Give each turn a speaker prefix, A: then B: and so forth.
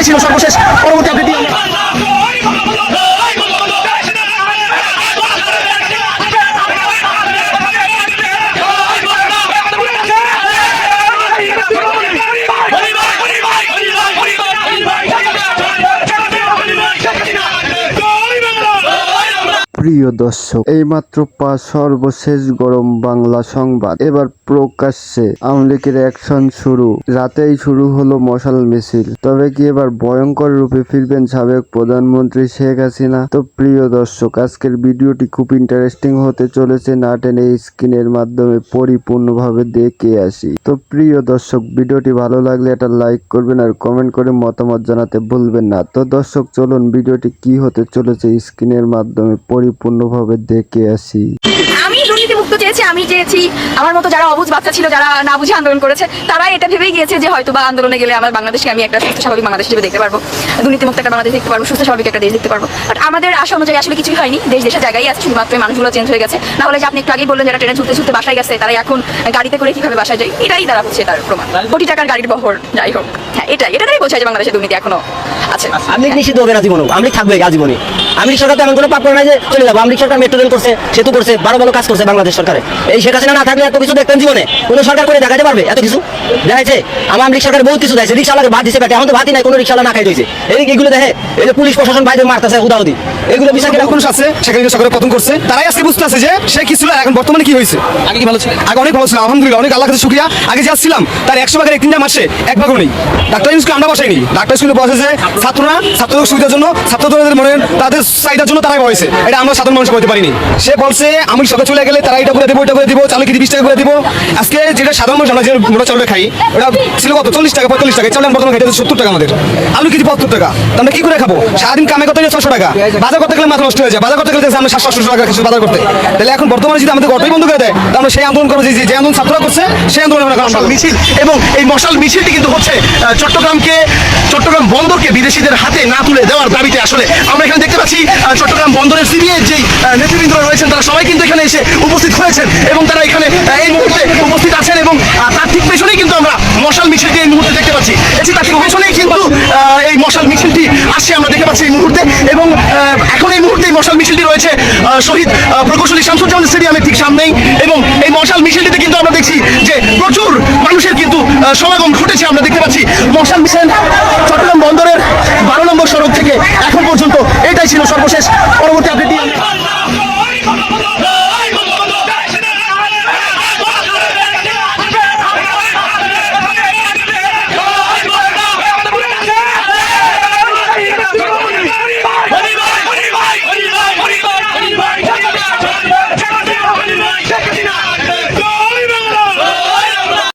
A: এটাই ছিল সর্বশেষ
B: প্রিয় দর্শক, এইমাত্র পা সর্বশেষ গরম বাংলা সংবাদ। এবার প্রকাশ্যে আওয়ামী লীগের অ্যাকশন শুরু। রাতেই শুরু হলো মশাল মিছিল। তবে কি এবার ভয়ঙ্কর রূপে ফিরবেন সাবেক প্রধানমন্ত্রী শেখ হাসিনা? তো প্রিয় দর্শক, আজকের ভিডিওটি খুব ইন্টারেস্টিং হতে চলেছে। না টেনে স্ক্রিনের মাধ্যমে পরিপূর্ণভাবে দেখে আসি। তো প্রিয় দর্শক, ভিডিওটি ভালো লাগলে একটা লাইক করবেন আর কমেন্ট করে মতামত জানাতে ভুলবেন না। তো দর্শক, চলুন ভিডিওটি কি হতে চলেছে স্ক্রিনের মাধ্যমে পরিপূর্ণভাবে দেখে আসি।
C: আমি দুর্নীতিমুক্ত চেয়েছি আমি চেয়েছি আমার মতো যারা অবুঝ বাচ্চা ছিল যারা না বুঝে আন্দোলন করেছে তারা এটা ভেবেই গিয়েছে যে হয়তো বা আন্দোলনে গেলে আমার বাংলাদেশকে আমি একটা সুস্থ স্বাভাবিক বাংলাদেশ হিসেবে দেখতে পারব। দুর্নীতিমুক্ত একটা বাংলাদেশ দেখতে পারব সুস্থ স্বাভাবিক একটা দেশ দেখতে পারব। বাট আমাদের আশা অনুযায়ী আসলে কিছুই হয়নি দেশ দেশের জায়গায় আছে শুধুমাত্র মানুষগুলো চেঞ্জ হয়ে গেছে। না হলে যে আপনি একটু আগেই বললেন যারা ট্রেনে ছুটতে ছুটতে বাসায় গেছে তারা এখন গাড়িতে করে কীভাবে বাসায় যায় এটাই তারা হচ্ছে তার প্রমাণ। কোটি টাকার গাড়ির বহর যাই হোক। হ্যাঁ এটাই এটাই বোঝায় যে বাংলাদেশে দুর্নীতি এখনও আছে।
D: আমি নিষিদ্ধ হবে না জীবনও আমি থাকবে আজীবনে আমি সরকার তো এমন কোনো পাপ করে না যে চলে যাব। আমি সরকার মেট্রো রেল করছে সেতু করছে ভালো ভালো কাজ করছে বাংলাদেশ সরকারে এই শেখ হাসিনা না থাকলে এত কিছু দেখতেন জীবনে। কোনো সরকার করে দেখাতে পারবে এত কিছু? দেখাইছে। আমার আমলিক সরকার বহুত কিছু দেয় রিক্সাওয়ালাকে ভাত দিছে পেটে। এখন তো ভাতই নাই কোনো রিক্সাওয়ালা না খাই দিয়েছে এই এগুলো দেখে এই যে পুলিশ প্রশাসন বাইরে মারতেছে উদাহরণ। এগুলো বিচার কেন
A: মানুষ আছে? সেখানে সরকার পতন করছে। তারাই আজকে বুঝতে আছে যে সে কি ছিল এখন বর্তমানে কি হয়েছে? আগে কি ভালো ছিল? আগে অনেক ভালো ছিল আলহামদুলিল্লাহ অনেক আল্লাহ কাছে শুক্রিয়া। আগে যা ছিলাম তার একশো ভাগের এক তিনটা মাসে এক ভাগও নেই। ডাক্তার স্কুলে আমরা বসাইনি। ডাক্তার স্কুলে বসেছে ছাত্ররা ছাত্রদের সুবিধার জন্য ছাত্রদের মনে তাদের চাহিদার জন্য তারাই বসেছে এটা আমরা সাধারণ মানুষ বলতে পারিনি। সে বলছে আমি সকাল চলে গেলে তারা এটা করে দেবো এটা করে দিব চালু কি বিশ টাকা করে দিব? আজকে যেটা সাধারণ মানুষ আমরা যে মোটা চাউলটা খাই ওটা ছিল কত? চল্লিশ টাকা পঁয়তাল্লিশ টাকা। বর্তমানে সত্তর টাকা আমাদের। আলু কেজি পঁচাত্তর টাকা। আমরা কি করে খাব? সারাদিন কামে করতে গেলে ছশো টাকা। বাজার করতে গেলে মাথা নষ্ট হয়ে যায়। বাজার করতে গেলে আমরা সাতশো আটশো টাকা কিছু বাজার করতে। তাহলে এখন বর্তমানে যদি আমাদের অটোই বন্ধ করে দেয় আমরা সেই আন্দোলন করব যে যে আন্দোলন ছাত্ররা করছে সেই আন্দোলন আমরা মিছিল। এবং এই মশাল মিছিলটি কিন্তু হচ্ছে চট্টগ্রামকে চট্টগ্রাম বন্দরকে বিদেশিদের হাতে না তুলে দেওয়ার দাবিতে আসলে আমরা এখানে দেখতে পাচ্ছি চট্টগ্রাম বন্দরের সিবিএর যেই আহ, নেতৃবৃন্দরা রয়েছেন তারা সবাই কিন্তু এখানে এসে উপস্থিত হয়েছেন এবং তারা এখানে এই মুহূর্তে উপস্থিত আছেন এবং তার ঠিক পেছনেই কিন্তু আমরা মশাল মিছিলটি এই মুহূর্তে দেখতে পাচ্ছি। এটি তার ঠিক পেছনেই কিন্তু এই মশাল মিছিলটি আসছে আমরা দেখতে পাচ্ছি এই মুহূর্তে এবং এখন এই মুহূর্তে এই মশাল মিছিলটি রয়েছে শহীদ প্রকৌশলী শামসুজ্জামান স্টেডিয়ামের ঠিক সামনেই এবং এই মশাল মিছিলটিতে কিন্তু আমরা দেখছি যে প্রচুর মানুষের কিন্তু সমাগম ঘটেছে আমরা দেখতে পাচ্ছি মশাল মিছিল চট্টগ্রাম বন্দরের বারো নম্বর সড়ক থেকে এখন পর্যন্ত ছিল সর্বশেষ। পরবর্তী আপডেট